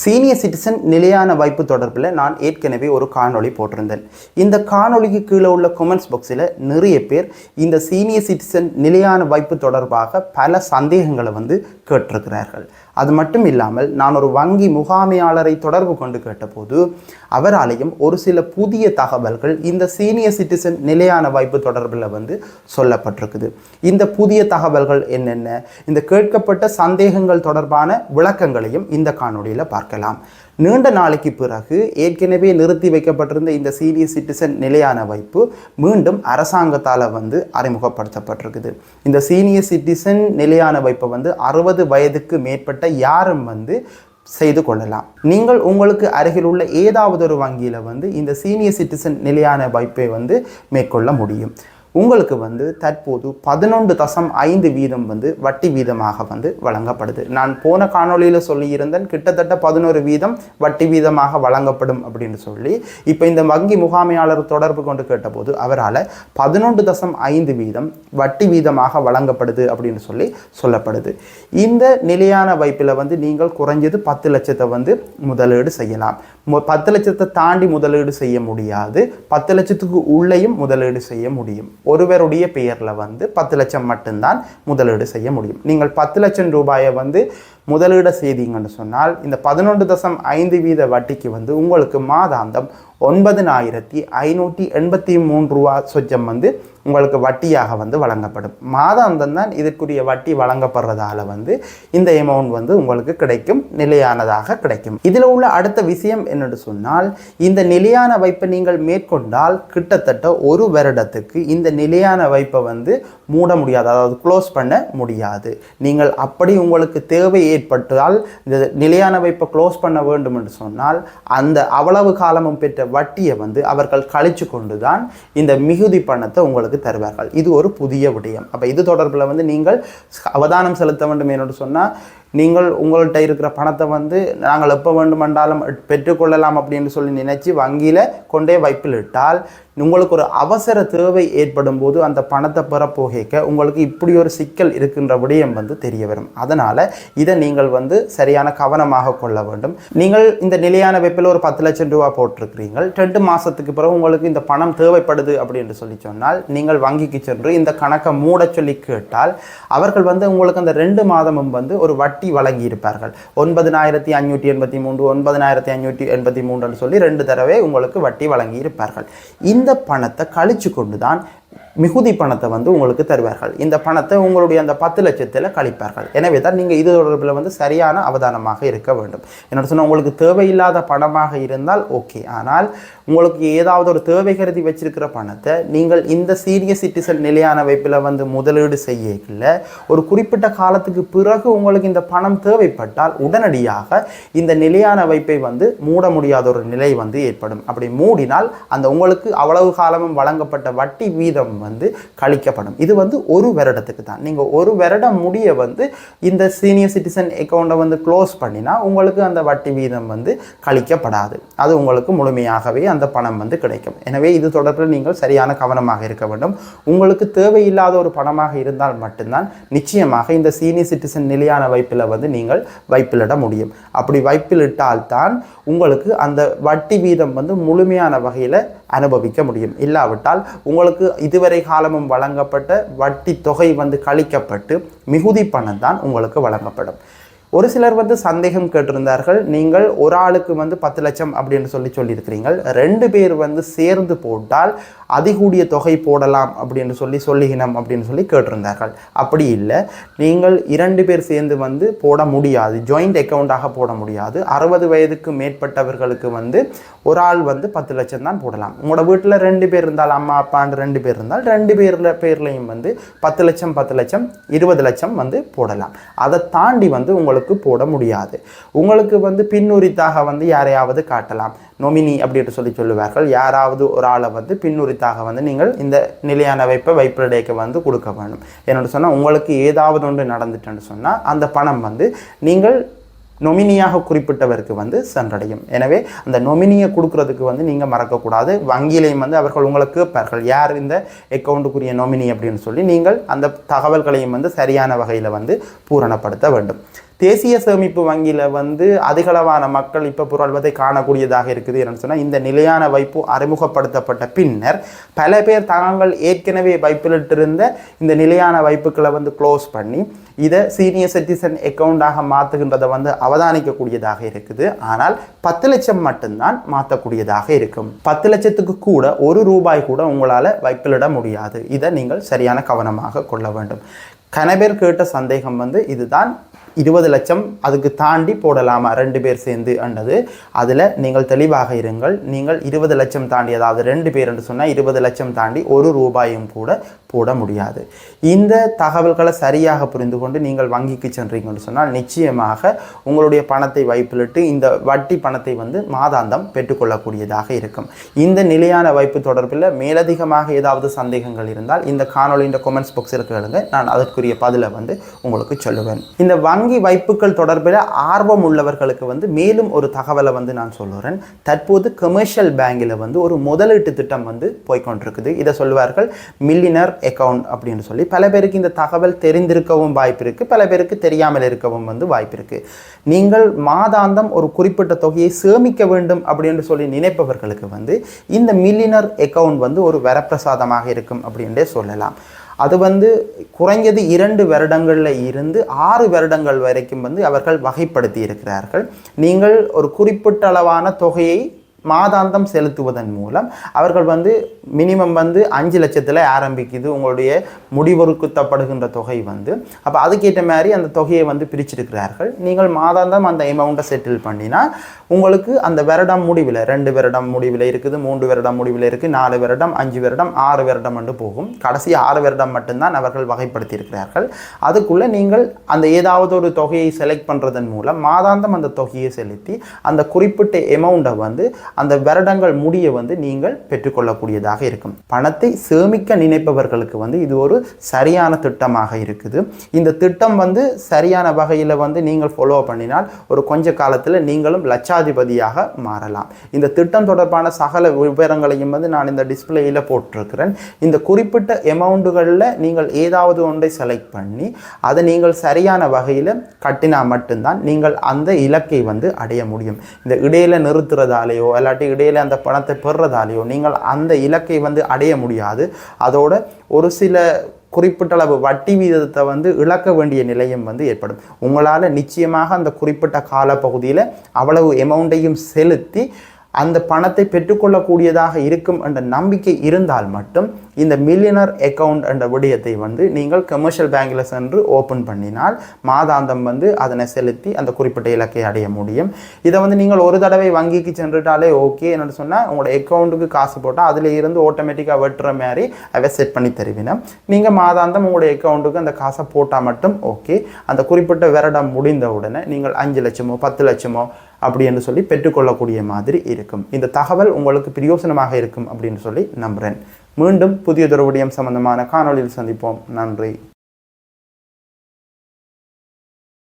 Senior citizen நிலையான வாய்ப்பு தொடர்பில் நான் ஏற்கனவே ஒரு காணொளி போட்டிருந்தேன். இந்த காணொளிக்கு கீழே உள்ள கமெண்ட்ஸ் பாக்ஸில் நிறைய பேர் இந்த சீனியர் சிட்டிசன் நிலையான வாய்ப்பு தொடர்பாக பல சந்தேகங்களை வந்து கேட்டிருக்கிறார்கள். அது மட்டும் இல்லாமல் நான் ஒரு வங்கி முகாமையாளரை தொடர்பு கொண்டு கேட்டபோது அவராலையும் ஒரு சில புதிய தகவல்கள் இந்த சீனியர் சிட்டிசன் நிலையான வாய்ப்பு தொடர்பில் வந்து சொல்லப்பட்டிருக்குது. இந்த புதிய தகவல்கள் என்னென்ன? இந்த கேட்கப்பட்ட சந்தேகங்கள் தொடர்பான விளக்கங்களையும் இந்த காணொலியில் பார்க்கலாம். நீண்ட நாளைக்கு பிறகு ஏற்கனவே நிறுத்தி வைக்கப்பட்டிருந்த இந்த சீனியர் சிட்டிசன் நிலையான வைப்பு மீண்டும் அரசாங்கத்தால் வந்து அறிமுகப்படுத்தப்பட்டிருக்குது. இந்த சீனியர் சிட்டிசன் நிலையான வைப்பை வந்து அறுபது வயதுக்கு மேற்பட்ட யாரும் வந்து செய்து கொள்ளலாம். நீங்கள் உங்களுக்கு அருகில் உள்ள ஏதாவது ஒரு வங்கியில் வந்து இந்த சீனியர் சிட்டிசன் நிலையான வைப்பை வந்து மேற்கொள்ள முடியும். உங்களுக்கு வந்து தற்போது பதினொன்று தசம் ஐந்து வீதம் வந்து வட்டி வீதமாக வந்து வழங்கப்படுது. நான் போன காணொளியில் சொல்லியிருந்தேன் கிட்டத்தட்ட பதினோரு வீதம் வட்டி வீதமாக வழங்கப்படும் அப்படின்னு சொல்லி. இப்போ இந்த வங்கி முகாமையாளர் தொடர்பு கொண்டு கேட்டபோது அவரால் பதினொன்று தசம் ஐந்து வீதம் வட்டி வீதமாக வழங்கப்படுது அப்படின்னு சொல்லி சொல்லப்படுது. இந்த நிலையான வைப்பில் வந்து நீங்கள் குறைஞ்சது பத்து லட்சத்தை வந்து முதலீடு செய்யலாம். பத்து லட்சத்தை தாண்டி முதலீடு செய்ய முடியாது. பத்து லட்சத்துக்கு உள்ளேயும் முதலீடு செய்ய முடியும். ஒருவருடைய பெயரில் வந்து பத்து லட்சம் மட்டும்தான் முதலீடு செய்ய முடியும். நீங்கள் பத்து லட்சம் ரூபாயை வந்து முதலீடு செய்தீங்கன்னு சொன்னால் இந்த பதினொன்று தசம் ஐந்து வீத வட்டிக்கு வந்து உங்களுக்கு மாதாந்தம் ஒன்பதினாயிரத்தி ஐநூற்றி எண்பத்தி மூன்று ரூபா சொச்சம் வந்து உங்களுக்கு வட்டியாக வந்து வழங்கப்படும். மாதாந்தம் தான் இதற்குரிய வட்டி வழங்கப்படுறதால வந்து இந்த அமௌண்ட் வந்து உங்களுக்கு கிடைக்கும் நிலையானதாக கிடைக்கும். இதில் உள்ள அடுத்த விஷயம் என்னென்னு சொன்னால் இந்த நிலையான வைப்பை நீங்கள் மேற்கொண்டால் கிட்டத்தட்ட ஒரு வருடத்துக்கு இந்த நிலையான வைப்பை வந்து மூட முடியாது அதாவது க்ளோஸ் பண்ண முடியாது. நீங்கள் அப்படி உங்களுக்கு தேவை ஏற்பட்டால் இந்த நிலையான வைப்பை க்ளோஸ் பண்ண வேண்டும் என்று சொன்னால் அந்த அவ்வளவு காலமும் பெற்ற வட்டியை வந்து அவர்கள் கழிச்சு கொண்டு தான் இந்த மிகுதி பணத்தை உங்களுக்கு தருவார்கள். இது ஒரு புதிய விடயம். அப்போ இது தொடர்பில் வந்து நீங்கள் அவதானம் செலுத்த வேண்டும் என்று சொன்னால் நீங்கள் உங்கள்கிட்ட இருக்கிற பணத்தை வந்து நாங்கள் எப்போ வேண்டுமென்றாலும் பெற்றுக்கொள்ளலாம் அப்படின்னு சொல்லி நினைச்சு வங்கியில் கொண்டே வைப்பில் இட்டால் உங்களுக்கு ஒரு அவசர தேவை ஏற்படும் போது அந்த பணத்தை பெறப்போகிக்க உங்களுக்கு இப்படி ஒரு சிக்கல் இருக்கின்ற விடயம் வந்து தெரிய வரும். அதனால் இதை நீங்கள் வந்து சரியான கவனமாக கொள்ள வேண்டும். நீங்கள் இந்த நிலையான வைப்பில் ஒரு பத்து லட்சம் ரூபா போட்டிருக்கிறீங்க ரெண்டு மாதத்துக்கு பிறகு உங்களுக்கு இந்த பணம் தேவைப்படுது அப்படின்னு சொல்லி சொன்னால் நீங்கள் வங்கிக்கு சென்று இந்த கணக்கை மூட சொல்லி கேட்டால் அவர்கள் வந்து உங்களுக்கு அந்த ரெண்டு மாதமும் வந்து ஒரு வட்டி வழங்கி இருப்பார்கள் ஒன்பதினாயிரத்தி அஞ்சூற்றி எண்பத்தி மூன்று ஒன்பதினாயிரத்தி அஞ்சூற்றி எண்பத்தி மூன்றுன்னு சொல்லி ரெண்டு தடவை உங்களுக்கு வட்டி வழங்கி இருப்பார்கள் இந்த பணத்தை கழிச்சு கொண்டு தான் மிகுதி பணத்தை வந்து உங்களுக்கு தருவார்கள். இந்த பணத்தை உங்களுடைய அந்த பத்து லட்சத்தில் கழிப்பார்கள். எனவே தான் நீங்கள் இது தொடர்பில் வந்து சரியான அவதானமாக இருக்க வேண்டும். என்ன சொன்னால் உங்களுக்கு தேவையில்லாத பணமாக இருந்தால் ஓகே. ஆனால் உங்களுக்கு ஏதாவது ஒரு தேவை கருதி வச்சிருக்கிற பணத்தை நீங்கள் இந்த சீனியர் சிட்டிசன் நிலையான வைப்பில் வந்து முதலீடு செய்யல ஒரு குறிப்பிட்ட காலத்துக்கு பிறகு உங்களுக்கு இந்த பணம் தேவைப்பட்டால் உடனடியாக இந்த நிலையான வைப்பை வந்து மூட முடியாத ஒரு நிலை வந்து ஏற்படும். அப்படி மூடினால் அந்த உங்களுக்கு அவ்வளவு காலமும் வழங்கப்பட்ட வட்டி வீதம் வந்து கழிக்கப்படும். இது வந்து ஒரு வருடத்துக்கு தான். நீங்கள் ஒரு வருடம் முடிய வந்து இந்த சீனியர் சிட்டிசன் அக்கௌண்ட்டை வந்து க்ளோஸ் பண்ணினா உங்களுக்கு அந்த வட்டி வீதம் வந்து கழிக்கப்படாது. அது உங்களுக்கு முழுமையாகவே அந்த பணம் வந்து கிடைக்கும். எனவே இது தொடர்பில் நீங்கள் சரியான கவனமாக இருக்க வேண்டும். உங்களுக்கு தேவையில்லாத ஒரு பணமாக இருந்தால் மட்டும்தான் நிச்சயமாக இந்த சீனியர் சிட்டிசன் நிலையான வைப்பில் வந்து நீங்கள் வைப்பிலிட முடியும். அப்படி வைப்பிலிட்டால் தான் உங்களுக்கு அந்த வட்டி வீதம் வந்து முழுமையான வகையில் அனுபவிக்க முடியும். இல்லாவிட்டால் உங்களுக்கு இதுவரை காலமும் வழங்கப்பட்ட வட்டி தொகை வந்து கழிக்கப்பட்டு மிகுதி பணம் தான் உங்களுக்கு வழங்கப்படும். ஒரு சிலர் வந்து சந்தேகம் கேட்டிருந்தார்கள் நீங்கள் ஒரு ஆளுக்கு வந்து பத்து லட்சம் அப்படின்னு சொல்லி சொல்லியிருக்கிறீங்க ரெண்டு பேர் வந்து சேர்ந்து போட்டால் அதிகூடிய தொகை போடலாம் அப்படின்னு சொல்லி சொல்லுகினம் அப்படின்னு சொல்லி கேட்டிருந்தார்கள். அப்படி இல்லை. நீங்கள் இரண்டு பேர் சேர்ந்து வந்து போட முடியாது. ஜாயிண்ட் அக்கௌண்ட்டாக போட முடியாது. அறுபது வயதுக்கு மேற்பட்டவர்களுக்கு வந்து ஒரு ஆள் வந்து பத்து லட்சம் தான் போடலாம். உங்களோட வீட்டில் ரெண்டு பேர் இருந்தால் அம்மா அப்பான்னு ரெண்டு பேர் இருந்தால் ரெண்டு பேரில் பேர்லையும் வந்து பத்து லட்சம் பத்து லட்சம் இருபது லட்சம் வந்து போடலாம். அதை தாண்டி வந்து உங்களுக்கு போட முடியாது. உங்களுக்கு வந்து பின்னுரித்தாக வந்து யாரையாவது காட்டலாம். நொமினி அப்படின்ட்டு சொல்லி சொல்லுவார்கள். யாராவது ஒரு ஆளை வந்து பின்னுரித்தாக வந்து நீங்கள் இந்த நிலையான வைப்பை வைப்பிடைக்க வந்து கொடுக்க வேண்டும். என்னென்னு சொன்னால் உங்களுக்கு ஏதாவது ஒன்று நடந்துட்டுன்னு சொன்னால் அந்த பணம் வந்து நீங்கள் நொமினியாக குறிப்பிட்டவருக்கு வந்து சென்றடையும். எனவே அந்த நொமினியை கொடுக்கறதுக்கு வந்து நீங்கள் மறக்கக்கூடாது. வங்கியிலையும் வந்து அவர்கள் உங்களை கேட்பார்கள். யார் இந்த அக்கௌண்ட்டுக்குரிய நொமினி அப்படின்னு சொல்லி நீங்கள் அந்த தகவல்களையும் வந்து சரியான வகையில் வந்து பூரணப்படுத்த வேண்டும். தேசிய சேமிப்பு வங்கியில் வந்து அதிகளவான மக்கள் இப்போ புரள்வதை காணக்கூடியதாக இருக்குது. என்னன்னு சொன்னால் இந்த நிலையான வைப்பு அறிமுகப்படுத்தப்பட்ட பின்னர் பல பேர் தாங்கள் ஏற்கனவே வைப்பிலிட்டிருந்த இந்த நிலையான வைப்புகளை வந்து க்ளோஸ் பண்ணி இதை சீனியர் சிட்டிசன் அக்கௌண்டாக மாற்றுகின்றதை வந்து அவதானிக்கக்கூடியதாக இருக்குது. ஆனால் பத்து லட்சம் மட்டும்தான் மாற்றக்கூடியதாக இருக்கும். பத்து லட்சத்துக்கு கூட ஒரு ரூபாய் கூட உங்களால் வைப்பிலிட முடியாது. இதை நீங்கள் சரியான கவனமாக கொள்ள வேண்டும். கனபேர் கேட்ட சந்தேகம் வந்து இதுதான். இருபது லட்சம் அதுக்கு தாண்டி போடலாமா? ரெண்டு பேர் சேர்ந்து அண்டது அதில் நீங்கள் தெளிவாக இருங்கள். நீங்கள் இருபது லட்சம் தாண்டி அதாவது ரெண்டு பேர் என்று சொன்னால் இருபது லட்சம் தாண்டி ஒரு ரூபாயும் கூட போட முடியாது. இந்த தகவல்களை சரியாக புரிந்து கொண்டு நீங்கள் வங்கிக்கு சென்றீங்கன்னு சொன்னால் நிச்சயமாக உங்களுடைய பணத்தை வைப்பிலிட்டு இந்த வட்டி பணத்தை வந்து மாதாந்தம் பெற்றுக்கொள்ளக்கூடியதாக இருக்கும். இந்த நிலையான வைப்பு தொடர்பில் மேலதிகமாக ஏதாவது சந்தேகங்கள் இருந்தால் இந்த காணொலியின் கொமெண்ட்ஸ் பாக்ஸில் கேளுங்க. நான் அதற்குரிய பதிலை வந்து உங்களுக்கு சொல்லுவேன். இந்த வங்கி வைப்புகள் தொடர்பில் ஆர்வம் உள்ளவர்களுக்கு வந்து மேலும் ஒரு தகவலை வந்து நான் சொல்லுறேன். தற்போது கமர்ஷியல் பேங்கில் வந்து ஒரு முதலீட்டு திட்டம் வந்து போய்க்கொண்டிருக்குது. இதை சொல்லுவார்கள் மில்லினர் அக்கௌண்ட் அப்படின்னு சொல்லி. பல பேருக்கு இந்த தகவல் தெரிந்திருக்கவும் வாய்ப்பு இருக்குது பல பேருக்கு தெரியாமல் இருக்கவும் வந்து வாய்ப்பு இருக்குது நீங்கள் மாதாந்தம் ஒரு குறிப்பிட்ட தொகையை சேமிக்க வேண்டும் அப்படின்னு சொல்லி நினைப்பவர்களுக்கு வந்து இந்த மில்லினர் அக்கௌண்ட் வந்து ஒரு வரப்பிரசாதமாக இருக்கும் அப்படின்றே சொல்லலாம். அது வந்து குறைஞ்சது இரண்டு வருடங்களில் இருந்து ஆறு வருடங்கள் வரைக்கும் வந்து அவர்கள் வகைப்படுத்தி இருக்கிறார்கள். நீங்கள் ஒரு குறிப்பிட்ட அளவான தொகையை மாதாந்தம் செலுத்துவதன் மூலம் அவர்கள் வந்து மினிமம் வந்து அஞ்சு லட்சத்தில் ஆரம்பிக்குது. உங்களுடைய முடிவொருக்குத்தப்படுகின்ற தொகை வந்து. அப்போ அதுக்கேற்ற மாதிரி அந்த தொகையை வந்து பிரிச்சிருக்கிறார்கள். நீங்கள் மாதாந்தம் அந்த அமௌண்ட்டை செட்டில் பண்ணினா உங்களுக்கு அந்த வருடம் முடிவில் ரெண்டு வருடம் முடிவில் இருக்குது மூன்று வருடம் முடிவில் இருக்குது நாலு வருடம் அஞ்சு வருடம் ஆறு வருடம் என்று போகும். கடைசி ஆறு வருடம் மட்டும்தான் அவர்கள் வகைப்படுத்தி இருக்கிறார்கள் அதுக்குள்ளே நீங்கள் அந்த ஏதாவது ஒரு தொகையை செலக்ட் பண்ணுறதன் மூலம் மாதாந்தம் அந்த தொகையை செலுத்தி அந்த குறிப்பிட்ட எமௌண்ட்டை வந்து அந்த வருடங்கள் முடிய வந்து நீங்கள் பெற்றுக்கொள்ளக்கூடியதாக இருக்கும். பணத்தை சேமிக்க நினைப்பவர்களுக்கு வந்து இது ஒரு சரியான திட்டமாக இருக்குது. இந்த திட்டம் வந்து சரியான வகையில் வந்து நீங்கள் ஃபாலோ பண்ணினால் ஒரு கொஞ்ச காலத்தில் நீங்களும் லட்சாதிபதியாக மாறலாம். இந்த திட்டம் தொடர்பான சகல விவரங்களையும் வந்து நான் இந்த டிஸ்பிளேயில் போட்டிருக்கிறேன். இந்த குறிப்பிட்ட எமௌண்ட்டுகளில் நீங்கள் ஏதாவது ஒன்றை செலக்ட் பண்ணி அதை நீங்கள் சரியான வகையில் கட்டினா மட்டும்தான் நீங்கள் அந்த இலக்கை வந்து அடைய முடியும். இந்த இடையில நிறுத்துறதாலேயோ இல்லாட்டி இடையில அந்த பணத்தை பெறுறதாலேயோ நீங்கள் அந்த இலக்கை வந்து அடைய முடியாது. அதோட ஒரு சில குறிப்பிட்ட அளவு வட்டி வீதத்தை வந்து இழக்க வேண்டிய நிலையும் வந்து ஏற்படும். உங்களால் நிச்சயமாக அந்த குறிப்பிட்ட காலப்பகுதியில் அவ்வளவு எமௌண்ட்டையும் செலுத்தி அந்த பணத்தை பெற்றுக்கொள்ளக்கூடியதாக இருக்கும் என்ற நம்பிக்கை இருந்தால் மட்டும் இந்த மில்லியனர் அக்கவுண்ட் என்ற விடயத்தை வந்து நீங்கள் கமர்ஷியல் பேங்கில் சென்று ஓப்பன் பண்ணினால் மாதாந்தம் வந்து அதனை செலுத்தி அந்த குறிப்பிட்ட இலக்கை அடைய முடியும். இதை வந்து நீங்கள் ஒரு தடவை வங்கிக்கு சென்றுட்டாலே ஓகே என்னென்னு சொன்னால் உங்களோட அக்கௌண்ட்டுக்கு காசு போட்டால் அதில் இருந்து ஆட்டோமேட்டிக்காக வெட்டுற மாதிரி அவை செட் பண்ணி தருவினம். நீங்கள் மாதாந்தம் உங்களுடைய அக்கௌண்ட்டுக்கு அந்த காசை போட்டால் மட்டும் ஓகே அந்த குறிப்பிட்ட வருடம் முடிந்த உடனே நீங்கள் அஞ்சு லட்சமோ பத்து லட்சமோ அப்படி என்று சொல்லி பெற்றுக்கொள்ளக்கூடிய மாதிரி இருக்கும். இந்த தகவல் உங்களுக்கு பிரயோசனமாக இருக்கும் அப்படின்னு சொல்லி நம்புகிறேன் மீண்டும் புதிய விடயம் சம்பந்தமான காணொளியில் சந்திப்போம். நன்றி.